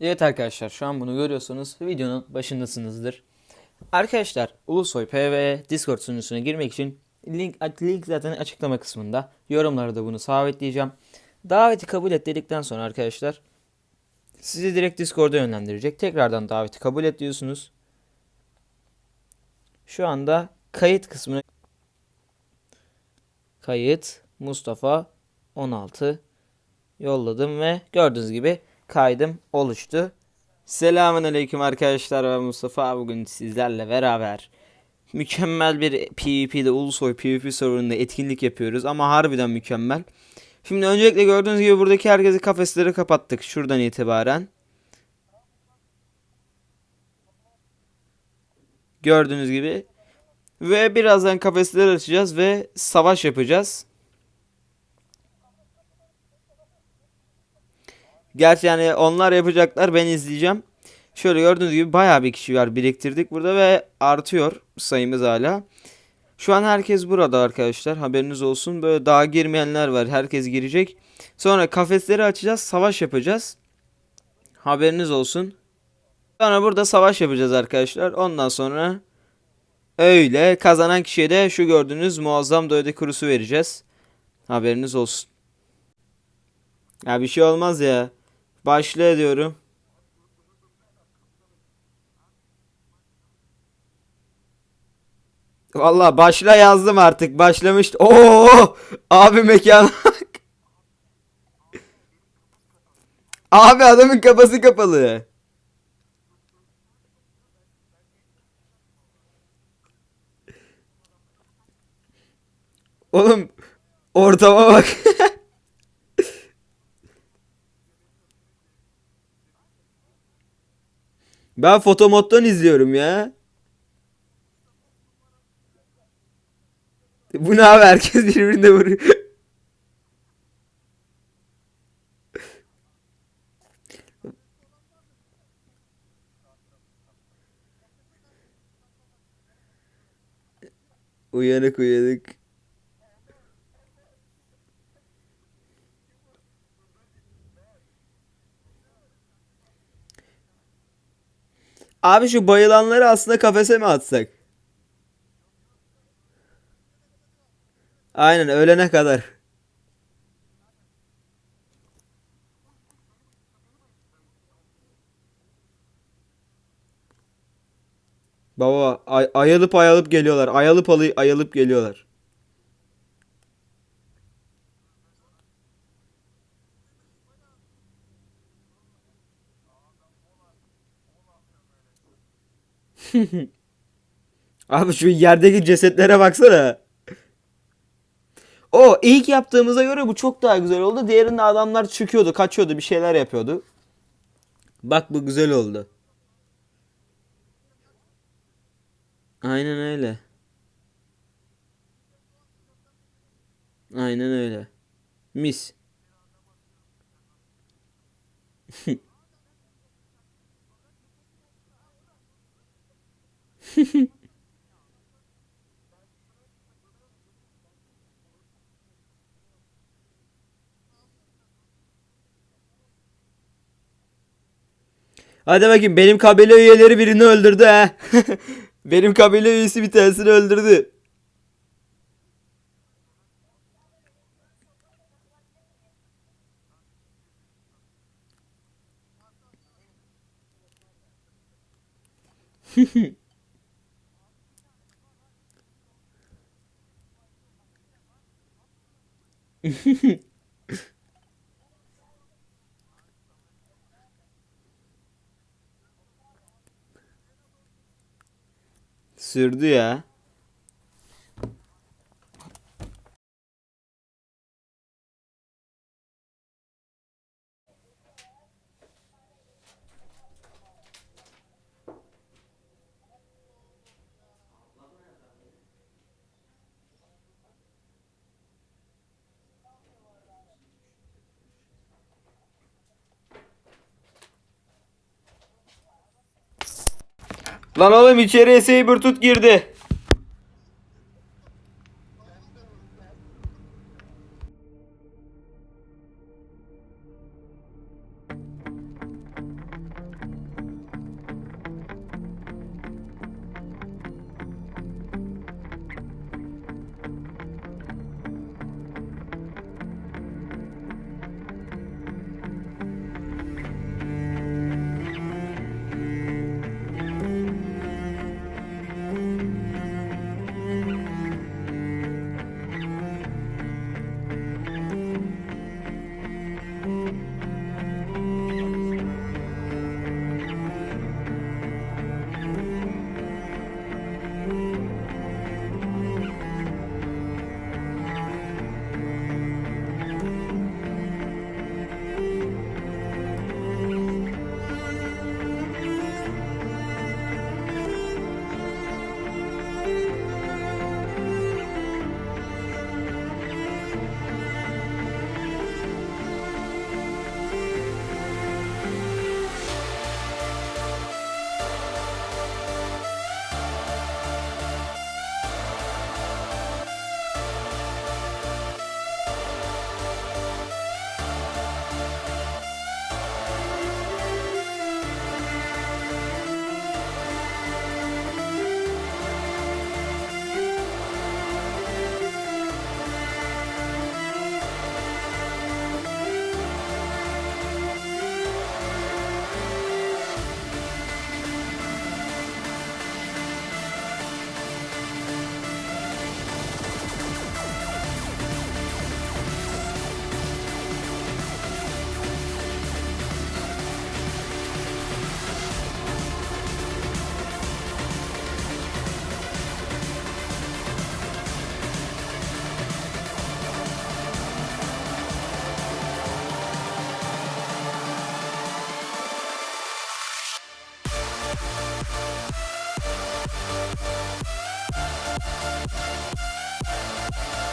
Evet arkadaşlar şu an bunu görüyorsanız videonun başındasınızdır. Arkadaşlar Ulusoy PV Discord sunucusuna girmek için link, link zaten açıklama kısmında. Yorumlara da bunu sabitleyeceğim. Daveti kabul et dedikten sonra arkadaşlar sizi direkt Discord'a yönlendirecek. Tekrardan daveti kabul et diyorsunuz. Şu anda kayıt kısmına kayıt Mustafa 16 yolladım ve gördüğünüz gibi kaydım oluştu. Selamun aleyküm arkadaşlar ben Mustafa bugün sizlerle beraber mükemmel bir PvP'de Ulusoy PvP serverında etkinlik yapıyoruz ama harbiden mükemmel. Şimdi öncelikle gördüğünüz gibi buradaki herkesi kafesleri kapattık şuradan itibaren. Gördüğünüz gibi ve birazdan kafesleri açacağız ve savaş yapacağız. Gerçi yani onlar yapacaklar ben izleyeceğim. Şöyle gördüğünüz gibi bayağı bir kişi var biriktirdik burada ve artıyor sayımız hala. Şu an herkes burada arkadaşlar haberiniz olsun. Böyle daha girmeyenler var herkes girecek. Sonra kafesleri açacağız savaş yapacağız. Haberiniz olsun. Sonra burada savaş yapacağız arkadaşlar. Ondan sonra öyle kazanan kişiye de şu gördüğünüz muazzam dövde kurusu vereceğiz. Haberiniz olsun. Ya bir şey olmaz ya. Başla diyorum. Valla başla yazdım artık. Başlamıştı. Oo! Abi mekan. Abi adamın kafası kapalı. Oğlum ortama bak. Ben fotomoddan izliyorum ya. Bu ne abi herkes birbirine vuruyor. uyanık uyanık. Abi şu bayılanları aslında kafese mi atsak? Aynen ölene kadar. Baba ay- ayalıp ayalıp geliyorlar. Ayalıp alı ayalıp geliyorlar. Abi şu yerdeki cesetlere baksana. O ilk yaptığımıza göre bu çok daha güzel oldu. Diğerinde adamlar çıkıyordu, kaçıyordu, bir şeyler yapıyordu. Bak bu güzel oldu. Aynen öyle. Aynen öyle. Mis. Hadi bakayım benim kabile üyeleri birini öldürdü ha. benim kabile üyesi bir tanesini öldürdü. Sürdü ya. Lan oğlum içeriye Saber tut girdi.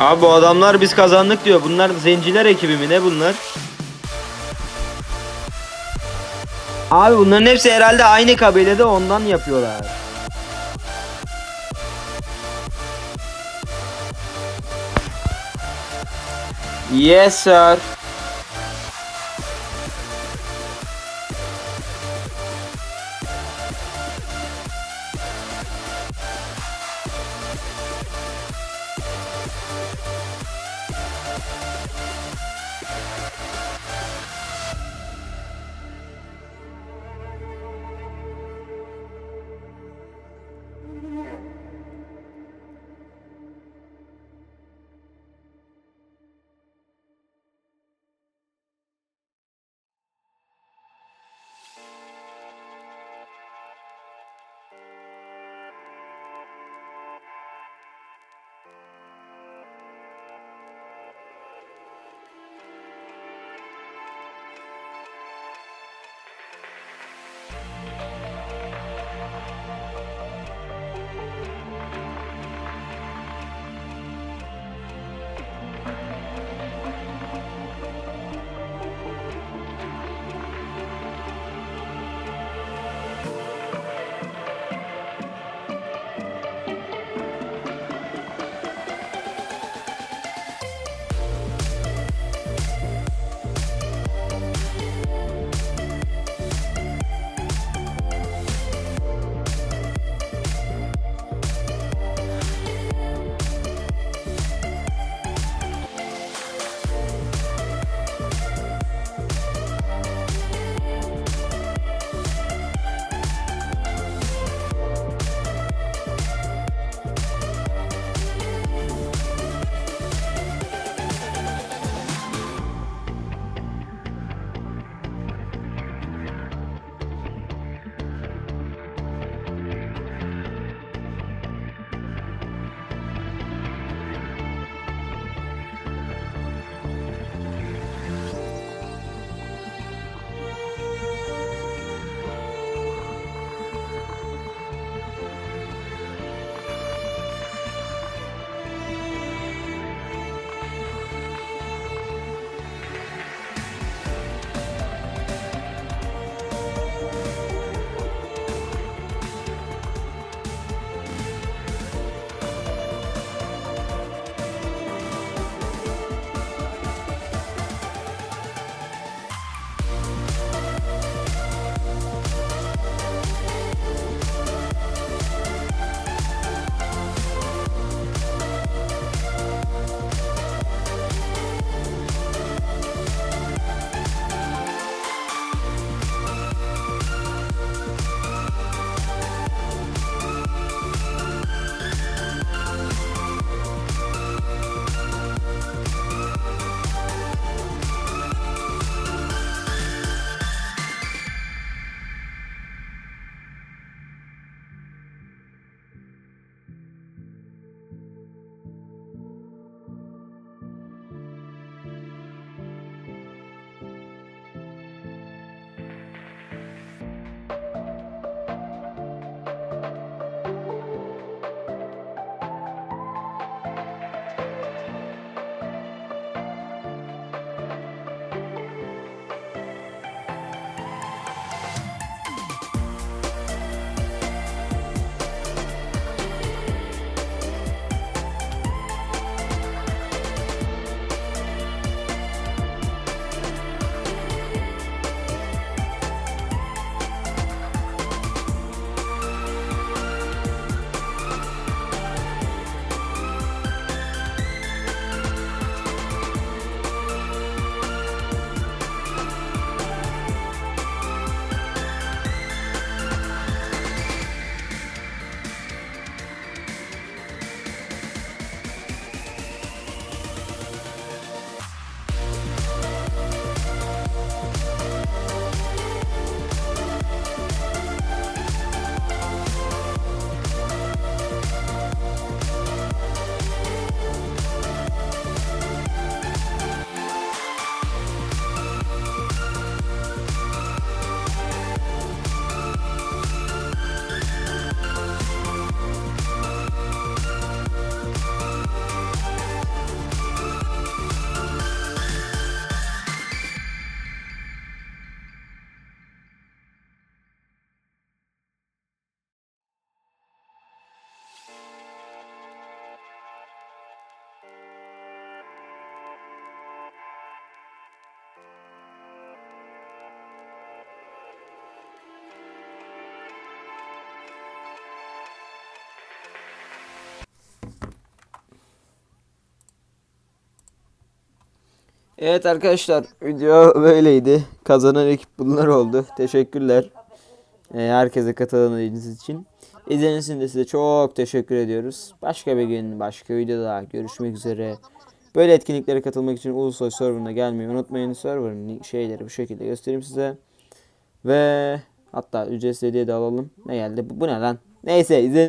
Abi bu adamlar biz kazandık diyor. Bunlar zenciler ekibi mi ne bunlar? Abi bunların hepsi herhalde aynı kabilede ondan yapıyorlar. Yes sir. Evet arkadaşlar video böyleydi. Kazanan ekip bunlar oldu. Teşekkürler. Ee, herkese katıldığınız için. İzlediğiniz için de size çok teşekkür ediyoruz. Başka bir gün başka videoda görüşmek üzere. Böyle etkinliklere katılmak için Ulusoy serverına gelmeyi unutmayın. Server'ın şeyleri bu şekilde göstereyim size. Ve hatta ücretsiz hediye de alalım. Ne geldi? Bu, bu ne lan? Neyse izle.